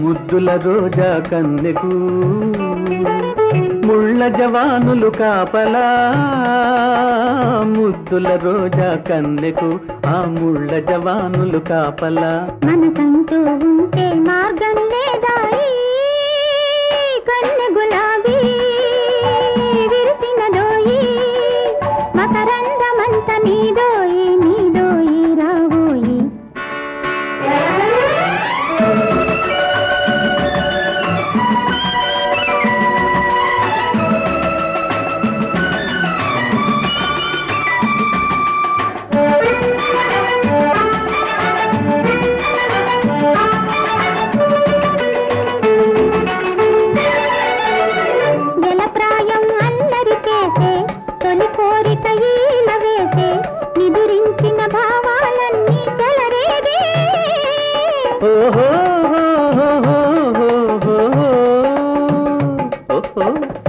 ముద్దుల రోజా కన్నెకు ముళ్ళ జవానులు కాపలా. ముద్దుల రోజా కన్నెకు ఆ ముళ్ళ జవానులు కాపలా. మనసంటూ ఉంటే మార్గం లేదాయి కన్ను గులాబీ? విరిసినదోయి మకరందమంత నీదో हो हो हो हो हो हो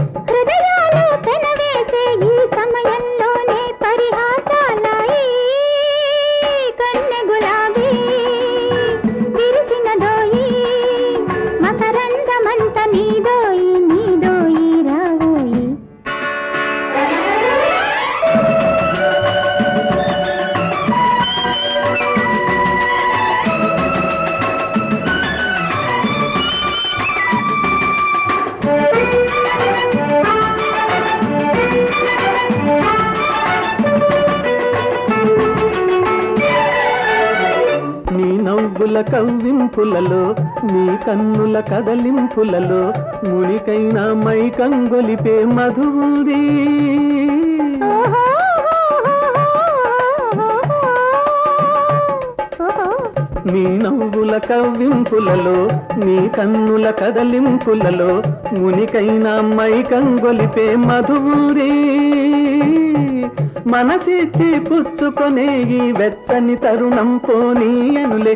నవ్వుల కవ్వింపులలో నీ కన్నుల కదలింపులలో మునికైనా మై కంగొలిపే మధు ఉంది ఓహో! ఓహో నీ నవ్వుల కవ్వింపులలో నీ కన్నుల కదలింపులలో మునికైనా మై కంగొలిపే మధు ఉంది మనసిచ్చి పుచ్చుకొనే ఈ వెచ్చని తరుణం పోనీయనులే.